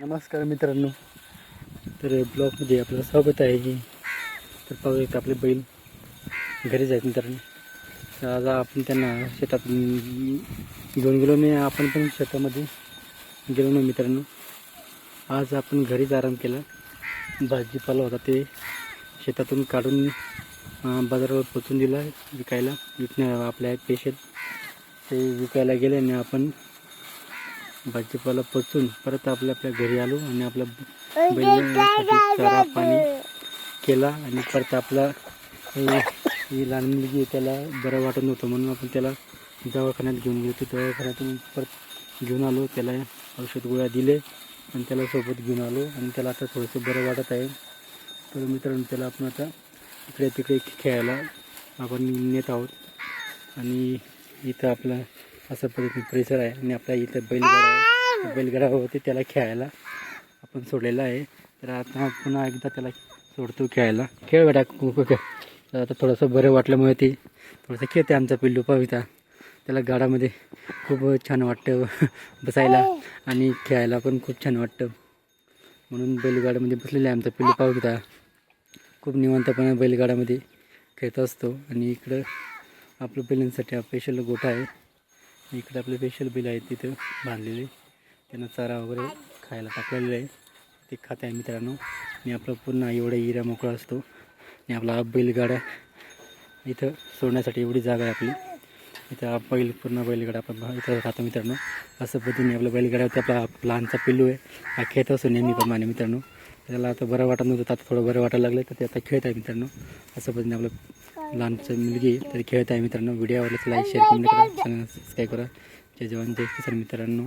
नमस्कार मित्रांनो. तर ब्लॉगमध्ये आपलं स्वागत आहे. तर पाहू एक आपले बैल घरी जायचं मित्रांनो. तर आज आपण त्यांना शेतात घेऊन गेलो नाही आपण पण शेतामध्ये गेलो नाही मित्रांनो. आज आपण घरीच आराम केला. भाजीपाला होता ते शेतातून काढून बाजारावर पोचून दिला विकायला. विकण्या आपल्या पेशंट ते विकायला गेले आणि आपण भाजीपाला पचून परत आपल्या आपल्या घरी आलो आणि आपल्या बैलांसाठी चारा पाणी केला आणि परत आपला हे- लहान मुलगी त्याला बरं वाटत नव्हतं म्हणून आपण त्याला दवाखान्यात घेऊन गेलो. ते दवाखान्यातून परत घेऊन आलो. त्याला औषध गोळ्या दिले आणि त्याला सोबत घेऊन आलो आणि त्याला आता थोडंसं बरं वाटत आहे. तर मित्रांनो त्याला आपण आता इकडे तिकडे खेळायला आपण नेत आहोत. आणि इथं आपला असं पद्धतीने परिसर आहे आणि आपल्या इथं बैलगाडा आहे. बैलगाडावरती त्याला खेळायला आपण सोडलेलं आहे. तर आता पुन्हा एकदा त्याला सोडतो खेळायला. खेळ बेटा खो खो खेळ. तर आता थोडंसं बरं वाटल्यामुळे ते थोडंसं खेळते आमचा पिल्लू पविता. त्याला गाडामध्ये खूप छान वाटतं बसायला आणि खेळायला पण खूप छान वाटतं. म्हणून बैलगाड्यामध्ये बसलेलं आहे आमचा पिल्लू पाविता. खूप निवांतपणे बैलगाड्यामध्ये खेळत असतो आणि इकडं आपलं बैलांसाठी स्पेशल गोठा आहे. इकडे आपले स्पेशल बिल आहेत तिथं बांधलेले. त्यांना चारा वगैरे खायला टाकलेलं आहे. ते खात आहे मित्रांनो. आणि आपला पूर्ण एवढा हिरा मोकळा असतो. आणि आपला बैलगाड्या बैलगाडा इथं सोडण्यासाठी एवढी जागा आहे आपली. इथं बैल पूर्ण बैलगाडा आपण इथं राहतो मित्रांनो. असं पद्धतीने आपल्या बैलगाड्यावरती आपला लहानचा पिल्लू आहे. हा खेळत असतो नेहमीप्रमाणे मित्रांनो. त्याला आता बरं वाटत नव्हतं आता थोडं बरं वाटायला लागलं तर ते आता खेळत आहे मित्रांनो. असं पद्धतीने आपलं लहानचं मुलगी तरी खेळत आहे मित्रांनो. व्हिडिओ आवडला लाईक शेअर कमेंट करा. सबस्क्राईब करा. जय जवान जय किसान मित्रांनो.